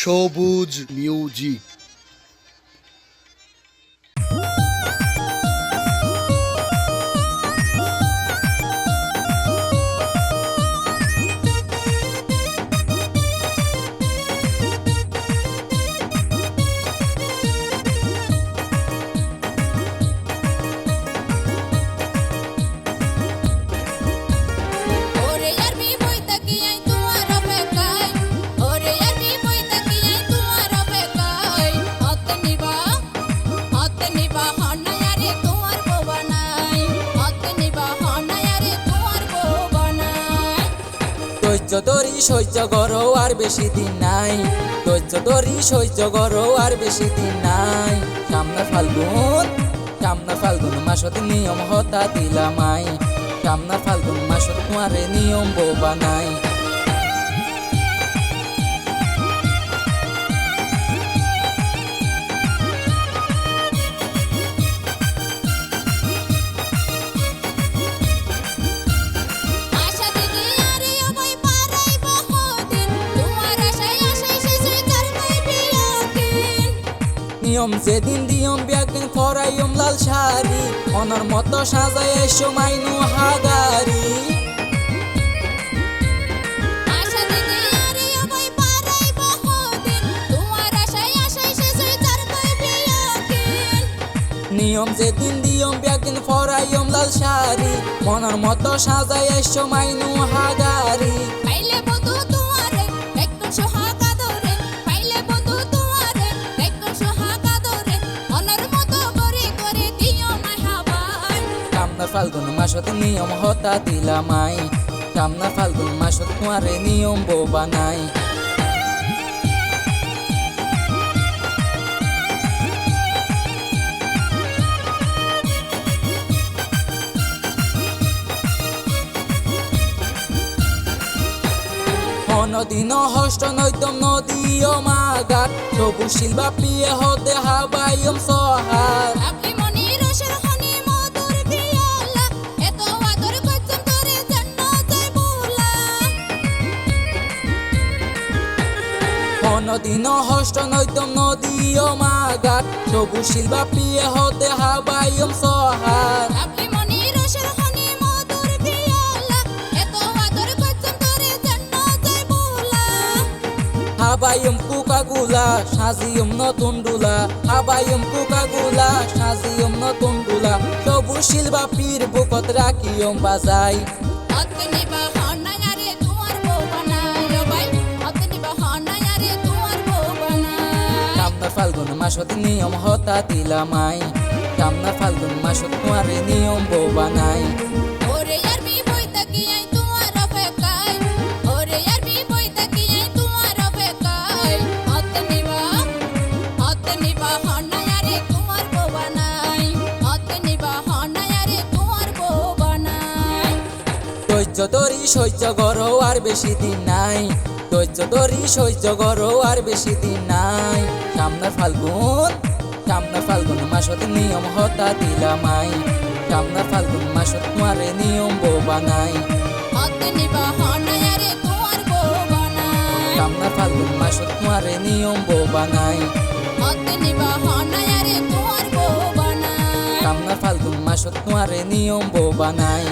সবুজ মিউজিক। সহ্য করো আর বেশি দিন নাই। ধৈর্য ধরি সহ্য করো আর বেশি দিন নাই। সামনে ফাল্গুন সামনে ফাল্গুন মাসত নিয়ম হতা দিলামাই। সামনে ফাল্গুন মাসত তোমারে নিয়ম বোবা নাই নিয়ম যেদিন দিয়ম ব্যাগদিন খরাইম লাল শাড়ি অনর মতো সাজাই এসো মাইনু হাগারি নিয়ম যেদিন দিয়ম ব্যাগদিন খরাইম লাল শাড়ি মনের মতো সাজাই এসো মাইনু হাগারি সামনা ফাল্গুন মাসত নিয়ম হতা দিলামাই সামনা ফাল্গুন মাসত তোমারে নিয়ম বোবা নাই। অনদিন হষ্ট নৈতম নদীয় মাগার সবু শিলবা পিয়ে হতে হাবাইম সহার অনদিন হষ্ট নৈতম নদীয় মাগার সবু শিলবা পিয়ে হতে হাবাইম সহার হাবাইম কুকাগুলা সাজিয়ম নতুন ডুলা। হাবাইম কুকাগুলা সাজিয়ম নতুন ডুলা। সবু শিলবা পীর বুকত রাখিয়ম বাজাই। অতনি বাহানায়ারে মাসত নিয়ম হতা দিলামাই কামনা ফাল্গুন মাসত তোমারে নিয়ম বৌবা বানাই সহ্য করো আর বেশি দিন নাই। ধৈর্য ধরি সহ্য করো আর বেশি দিন নাই। সামনে ফাল্গুন সামনে ফাল্গুন মাসত নিয়ম হতা দিলামাই সামনে ফাল্গুন মাসত তোমারে নিয়ম তোমার বানায় সামনে ফাল্গুন মাসত তোমারে নিয়ম বউ বানায় সামনে ফাল্গুন মাসত তোমারে নিয়ম বউ বানাই